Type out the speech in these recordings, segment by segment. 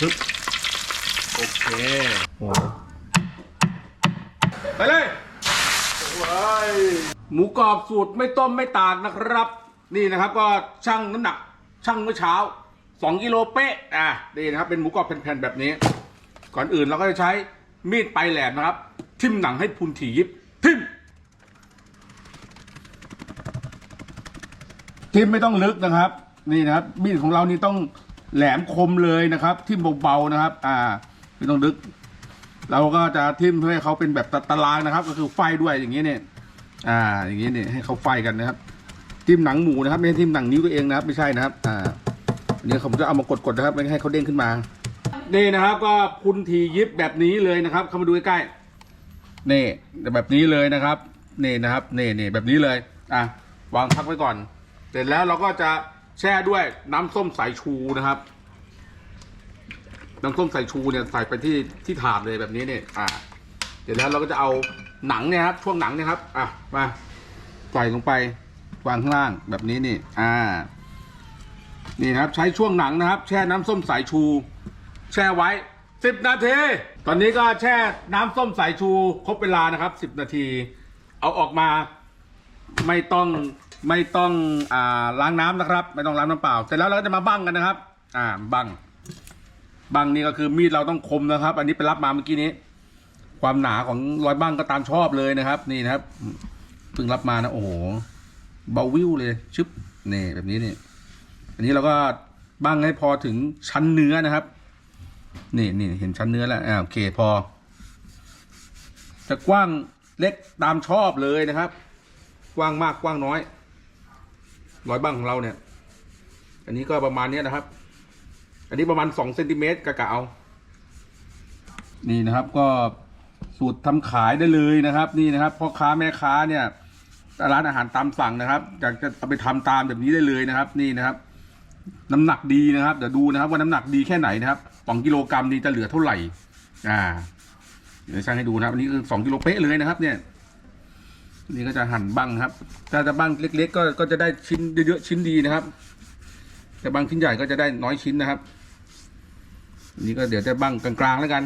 ปึ๊บโอเคโอ้ไปเลยหมูกรอบสูตรไม่ต้มไม่ตากนะครับ นี่นะครับก็ชั่งน้ำหนักชั่งเมื่อเช้า2กิโลเป๊ะอะนี่นะครับเป็นหมูกรอบแผ่นๆแบบนี้ ก่อนอื่นเราก็จะใช้มีดปลายแหลมนะครับ ทิ่มหนังให้พุนถี่ยิบทิ่มทิ่มไม่ต้องลึกนะครับ นี่นะครับมีดของเรานี่ต้อง แหลมคมเลยนะครับ ทิ่มเบาๆนะครับ อ่าไม่ต้องลึก เราก็จะทิ่มให้เขาเป็นแบบตารางนะครับ ก็คือไฟด้วยอย่างนี้เนี่ย อ่า อย่างนี้เนี่ยให้เขาไฟกันนะครับทิ่มหนังหมูนะครับไม่ใช่ทิ่มหนังนิ้วตัวเองนะครับ ไม่ใช่นะครับ อ่าอันนี้ผมจะเอามากดๆนะครับไม่ให้เขาเด้งขึ้นมานี่นะครับ ก็พุนทียิบแบบนี้เลยนะครับ เข้ามาดูใกล้ๆนี่แบบนี้เลยนะครับนี่นะครับนี่นี่แบบนี้เลย อะวางพักไว้ก่อน เสร็จแล้วเราก็จะ แช่ด้วยน้ำส้มสายชูนะครับ น้ำส้มสายชูเนี่ยใส่ไปที่ที่ถาดเลยแบบนี้เนี่ยอ่าเสร็จแล้วเราก็จะเอาหนังเนี่ยครับช่วงหนังเนี่ยครับ อะมาใส่ลงไปวางข้างล่างแบบนี้นี่ อ่า นี่นะครับ ใช้ช่วงหนังนะครับ แช่น้ำส้มสายชู แช่ไว้10นาที ตอนนี้ก็แช่น้ำส้มสายชูครบเวลานะครับ10นาที เอาออกมาไม่ต้อง ไม่ต้องอ่าล้างน้ำนะครับ ไม่ต้องล้างน้ำเปล่าเสร็จแล้วเราก็จะมาบั้งกันนะครับ อ่าบั้งบั้งนี่ก็คือมีดเราต้องคมนะครับ อันนี้ไปรับมาเมื่อกี้นี้ ความหนาของรอยบั้งก็ตามชอบเลยนะครับ นี่นะครับเพิ่งรับมานะโอ้โหเบาวิวเลยชึบนี่แบบนี้นี่อันนี้เราก็บั้งให้พอถึงชั้นเนื้อนะครับ นี่นี่เห็นชั้นเนื้อแล้วอ่าโอเคพอ จะกว้างเล็กตามชอบเลยนะครับ กว้างมากกว้างน้อย รอยบ้างของเราเนี่ย อันนี้ก็ประมาณนี้นะครับ อันนี้ประมาณสองเซนติเมตรกะกะเอานี่นะครับก็สูตรทำขายได้เลยนะครับ นี่นะครับพ่อค้าแม่ค้าเนี่ยร้านอาหารตามสั่งนะครับอยากจะเอาไปทำตามแบบนี้ได้เลยนะครับ นี่นะครับ น้ำหนักดีนะครับเดี๋ยวดูนะครับ ว่าน้ำหนักดีแค่ไหนนะครับสองกิโลกรัมนี้จะเหลือเท่าไหร่ อ่าเดี๋ยวช่างให้ดูนะครับอันนี้คือสองกิโลเป๊ะเลยนะครับ เนี่ย นี่ก็จะหั่นบ้างครับ ถ้าจะบ้างเล็ก ๆ ก็ก็จะได้ชิ้นเยอะๆชิ้นดีนะครับ แต่บางชิ้นใหญ่ก็จะได้น้อยชิ้นนะครับนนี้ก็เดี๋ยวจะบ้างกลางๆแล้วกัน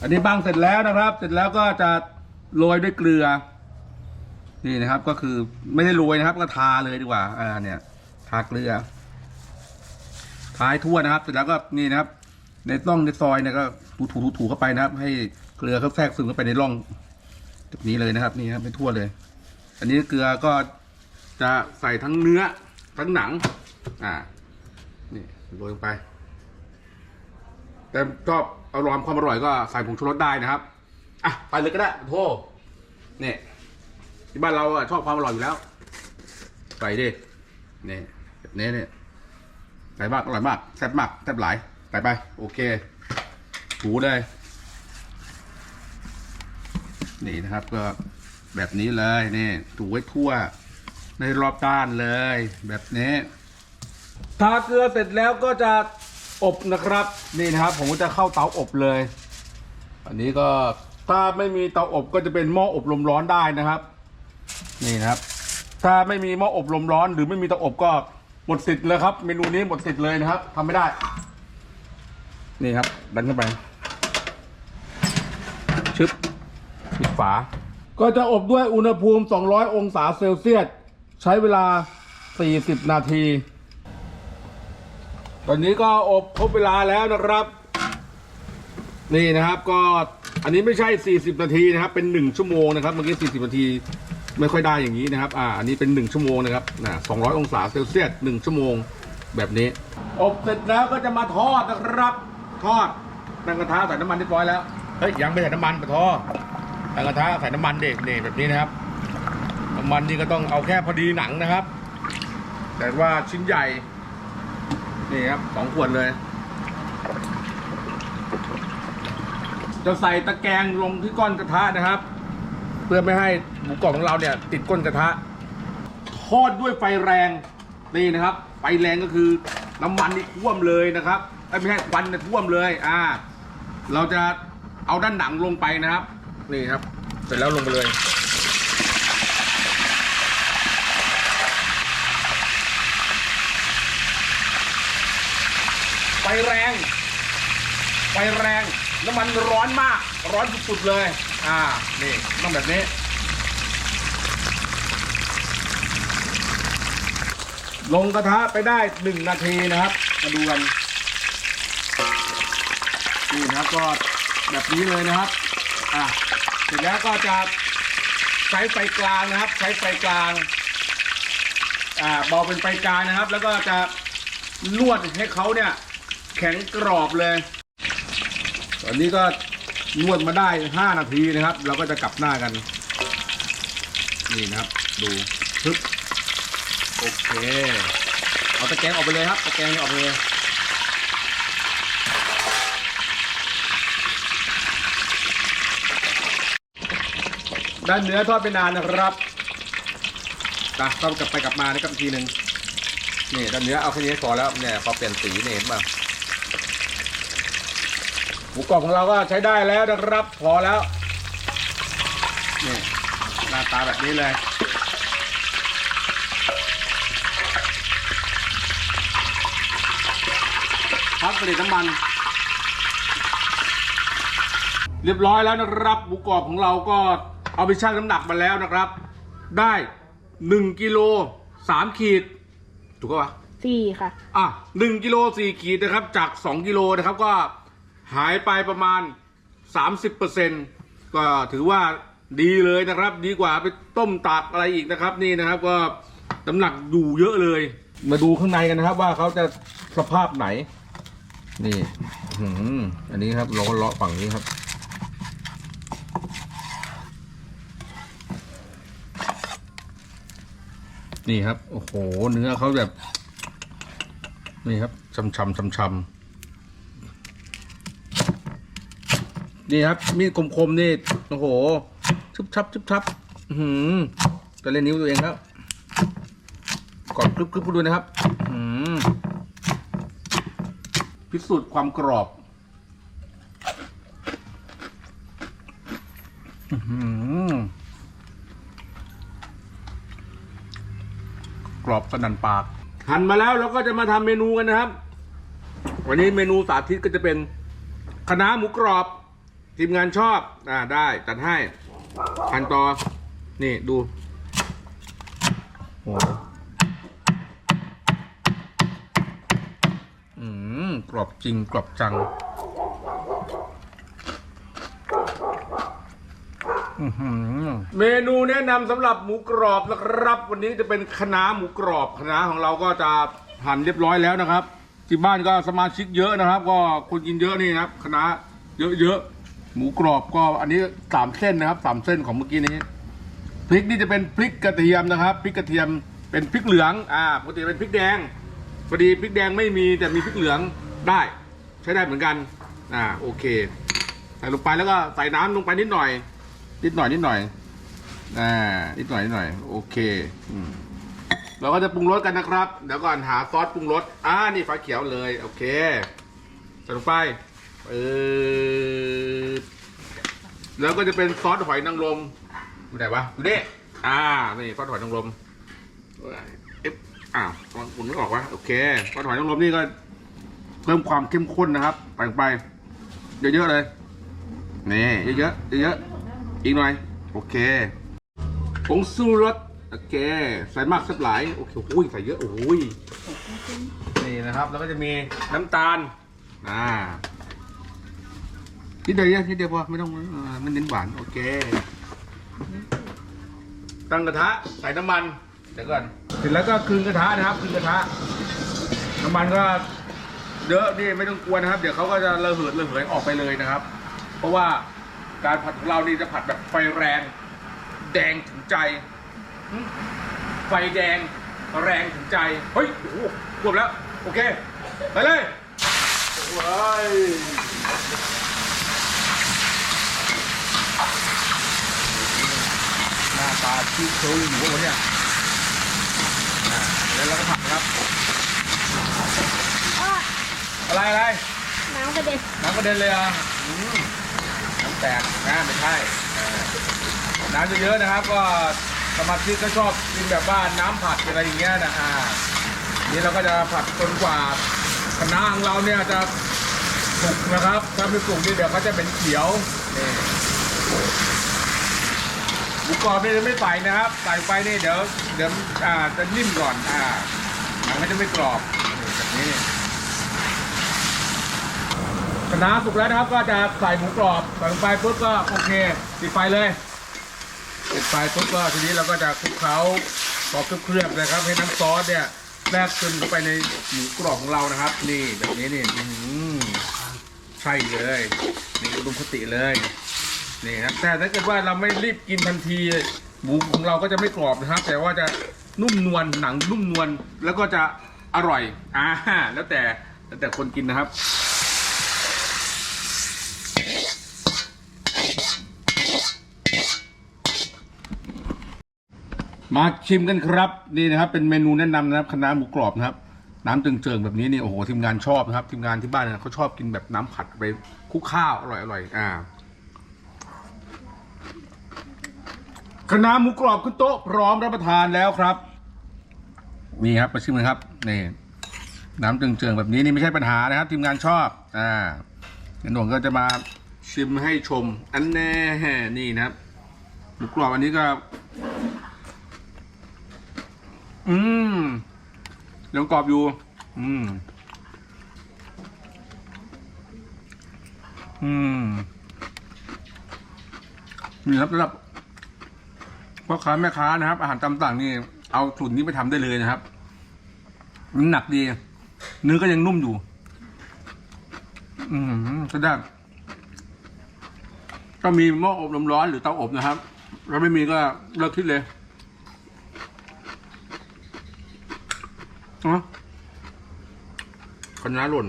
อันนี้บ้างเสร็จแล้วนะครับ เสร็จแล้วก็จะโรยด้วยเกลือ นี่นะครับ ก็คือไม่ได้โรยนะครับ ก็ทาเลยดีกว่า อ่าเนี่ย ทาเกลือ ทาให้ทั่วนะครับ เสร็จแล้วก็นี่นะครับ ในร่องในซอยเนี่ยก็ถูๆถูๆเข้าไปนะครับ ให้เกลือเขาแทรกซึมเข้าไปในร่อง แบบนี้เลยนะครับ นี่ครับไม่ทั่วเลย อันนี้เกลือก็จะใส่ทั้งเนื้อทั้งหนัง อ่า นี่โรยลงไป แต่ชอบเอารอมความอร่อยก็ใส่ผงชูรสได้นะครับ อะไปเลยก็ได้โทษนี่ที่บ้านเราชอบความอร่อยอยู่แล้ว ใส่ดินี่แบบนี้เนี่ยใส่มากอร่อยมากแซ่บมากแซ่บหลายใส่ไป โอเคถูเลย นี่นะครับ ก็แบบนี้เลยนี่ถูไว้ทั่ว ในรอบด้านเลย แบบนี้ทาเกลือเสร็จแล้วก็จะอบนะครับ นี่นะครับ ผมก็จะเข้าเตาอบเลย อันนี้ก็ถ้าไม่มีเตาอบก็จะเป็นหม้ออบลมร้อนได้นะครับ นี่นะครับ ถ้าไม่มีหม้ออบลมร้อน หรือไม่มีเตาอบก็หมดสิทธิ์เลยครับ เมนูนี้หมดสิทธิ์เลยนะครับทำไม่ได้ นี่ครับ ดันเข้าไปชึบ ปิดฝา ก็จะอบด้วยอุณหภูมิ 200 องศาเซลเซียส ใช้เวลา 40 นาที ตอนนี้ก็อบครบเวลาแล้วนะครับ นี่นะครับก็อันนี้ไม่ใช่ 40 นาทีนะครับ เป็น 1 ชั่วโมงนะครับ เมื่อกี้ 40 นาทีไม่ค่อยได้อย่างนี้นะครับ อ่า อันนี้เป็น 1 ชั่วโมงนะครับนะ200 องศาเซลเซียส 1 ชั่วโมงแบบนี้ อบเสร็จแล้วก็จะมาทอดนะครับ ทอดตั้งกระทะใส่น้ำมันเรียบร้อยแล้ว เฮ้ย ยังไม่ใส่น้ำมันปะทอ ตั้งกระทะใส่น้ำมันเด็กนี่แบบนี้นะครับน้ำมันนี่ก็ต้องเอาแค่พอดีหนังนะครับ แต่ว่าชิ้นใหญ่ นี่ครับสองขวดเลย จะใส่ตะแกรงลงที่ก้นกระทะนะครับ เพื่อไม่ให้หมูกรอบของเราเนี่ย ติดก้นกระทะทอดด้วยไฟแรงนี่นะครับ ไฟแรงก็คือน้ำมันนี่ท่วมเลยนะครับไม่ใช่ควันนี่ท่วมเลย อ่า เราจะเอาด้านหนังลงไปนะครับ นี่ครับ เสร็จแล้วลงไปเลย ไฟแรง ไฟแรง น้ำมันร้อนมาก ร้อนสุดๆเลย อ่า นี่ต้องแบบนี้ ลงกระทะไปได้หนึ่งนาทีนะครับ มาดูกัน นี่นะครับก็แบบนี้เลยนะครับ อะเสร็จแล้วก็จะใช้ไฟกลางนะครับ ใช้ไฟกลางอ่าเบาเป็นไฟกลางนะครับ แล้วก็จะนวดให้เขาเนี่ย แข็งกรอบเลย ตอนนี้ก็นวดมาได้ 5 นาทีนะครับ เราก็จะกลับหน้ากัน นี่นะครับ ดูทึบโอเค เอาตะแกรงออกไปเลยครับ ตะแกรงออกไปเลย ด้านเนื้อทอดไปนานนะครับต้องกลับไปกลับมานะครับอีกทีหนึ่งนี่ด้านเนื้อเอาแค่นี้พอแล้วเนี่ยพอเปลี่ยนสีนี่เห็นป่ะหมูกรอบของเราก็ใช้ได้แล้วนะครับ พอแล้วนี่หน้าตาแบบนี้เลยพักผลิตน้ำมัน เรียบร้อยแล้วนะครับหมูกรอบของเราก็ เอาไปชั่งน้ำหนักมาแล้วนะครับ ได้1กิโล3ขีด ถูกปะวะสี่ค่ะ อะหนึ่งกิโลสี่ขีดนะครับ จากสองกิโลนะครับก็หายไปประมาณสามสิบเปอร์เซ็นก็ถือว่าดีเลยนะครับ ดีกว่าไปต้มตากอะไรอีกนะครับ นี่นะครับก็น้ำหนักอยู่เยอะเลย มาดูข้างในกันนะครับ ว่าเขาจะสภาพไหน นี่ อื้อหืออันนี้ครับเลาะเลาะฝั่งนี้ครับ นี่ครับ โอ้โห เนื้อเขาแบบ นี่ครับชำชำชำชำนี่ครับ มีดคมๆนี่ โอ้โห ชุบชับชุบชับ อือหือจะเล่นนิ้วตัวเองแล้วกรอบกรึบกรึบดูนะครับ อืมพิสูจน์ความกรอบอื้อหือ กรอบสนั่นปาก หั่นมาแล้วเราก็จะมาทำเมนูกันนะครับ วันนี้เมนูสาธิตก็จะเป็นคะน้าหมูกรอบ ทีมงานชอบ อ่าได้จัดให้หั่นต่อ นี่ดูโอ้อืมกรอบจริงกรอบจัง อื้อหือ เมนูแนะนำสำหรับหมูกรอบนะครับ วันนี้จะเป็นคณะหมูกรอบคณะของเราก็จะหั่นเรียบร้อยแล้วนะครับที่บ้านก็สมาชิกเยอะนะครับ ก็คนกินเยอะนี่นะครับคณะเยอะๆหมูกรอบก็อันนี้สามเส้นนะครับสามเส้นของเมื่อกี้นี้พริกนี่จะเป็นพริกกระเทียมนะครับพริกกระเทียมเป็นพริกเหลืองอ่าปกติเป็นพริกแดงพอดีพริกแดงไม่มีแต่มีพริกเหลืองได้ใช้ได้เหมือนกันอ่าโอเค ใส่ลงไปแล้วก็ใส่น้ำลงไปนิดหน่อย นิดหน่อยนิดหน่อยอ่านิดหน่อยนิดหน่อย โอเคอืมเราก็จะปรุงรสกันนะครับ เดี๋ยวก่อนหาซอสปรุงรสอ่านี่ฟ้าเขียวเลย โอเคใส่ลงไปเออแล้วก็จะเป็นซอสหอยนางรมอยู่ไหนวะอยู่นี่อ่านี่ซอสหอยนางรมเอ๊ะอ้าวคุณไม่ออกวะโอเคซอสหอยนางรมนี่ก็เพิ่มความเข้มข้นนะครับใส่ไป เยอะๆเลยนี่เยอะๆเยอะๆ อีกหน่อย โอเคผงซูรสโอเค ใส่มากสักหลาย โอเคโอ้ยใส่เยอะโอ้ยนี่นะครับ แล้วก็จะมีน้ำตาล อ่านิดเดียวนิดเดียวพอไม่ต้องเอ่อไม่เน้นหวาน โอเค ตั้งกระทะ ใส่น้ำมัน เดี๋ยวก่อน เสร็จแล้วก็คืนกระทะนะครับ คืนกระทะ น้ำมันก็เยอะนี่ไม่ต้องกลัวนะครับ เดี๋ยวเขาก็จะระเหิดระเหยออกไปเลยนะครับ เพราะว่า การผัดของเรานี่จะผัดแบบไฟแรง แดงถึงใจหึไฟแดงแรงถึงใจ เฮ้ย โอ้โหรวบแล้ว โอเค ไปเลยว้ายหน้าตาชิ้วเคิวอยู่วะเนี่ยอ่าแล้วเราก็ผัดนะครับ อะไรอะไรน้ำกระเด็นน้ำกระเด็นเลยอะอืมน้ำ แตกนะไม่ใช่น้ำเยอะๆนะครับ ก็สมาชิกก็ชอบกินแบบว่าน้ำผัดอะไรอย่างเงี้ยนะอ่านี่เราก็จะผัดจนกว่าคณะน้าของเราเนี่ยจะสุกนะครับ ถ้าไม่สุกนี่เดี๋ยวเขาจะเป็นเขียวนี่หมูกรอบนี่จะไม่ใส่นะครับ ใส่ไปนี่เดี๋ยวเดี๋ยวอ่าจะนิ่มก่อนอ่าหนังก็จะไม่กรอบแบบนี้ น้าสุกแล้วนะครับก็จะใส่หมูกรอบใส่ลงไปปุ๊บก็โอเคปิดไฟเลยปิดไฟปุ๊บก็ทีนี้เราก็จะคลุกเคล้าพอเคลือบๆนะครับ ให้น้ำซอสเนี่ยแทรกซึมเข้าไปในหมูกรอบของเรานะครับ นี่แบบนี้นี่อื้อหือใช่เลยนี่อุดมคติเลยนี่ครับแต่ถ้าเกิดว่าเราไม่รีบกินทันที หมูของเราก็จะไม่กรอบนะครับ แต่ว่าจะนุ่มนวลหนังนุ่มนวลแล้วก็จะอร่อยอ่าแล้วแต่แล้วแต่คนกินนะครับ มาชิมกันครับนี่นะครับ เป็นเมนูแนะนำนะครับคณะน้าหมูกรอบนะครับน้ำเจิงๆแบบนี้นี่โอ้โหทีมงานชอบนะครับ ทีมงานที่บ้านเนี่ยเขาชอบกินแบบน้ำผัดไปคุกข้าวอร่อยอร่อยอ่าคณะน้าหมูกรอบขึ้นโต๊ะพร้อมรับประทานแล้วครับ นี่ครับมาชิมกันครับนี่น้ำเจิงๆแบบนี้นี่ไม่ใช่ปัญหานะครับ ทีมงานชอบอ่าเดี๋ยวหน่งก็จะมาชิมให้ชม อันแน่นี่นะครับหมูกรอบอันนี้ก็ อืมยังกรอบอยู่ อืม อืมนี่ครับสำหรับพ่อค้าแม่ค้านะครับ อาหารตามสั่งนี่ เอาสูตรนี้ไปทำได้เลยนะครับมันหนักดี เนื้อก็ยังนุ่มอยู่ อืมก็ได้ก็มีหม้ออบลมร้อนหรือเตาอบนะครับถ้าไม่มีก็เลิกคิดเลย คณะน้าหล่น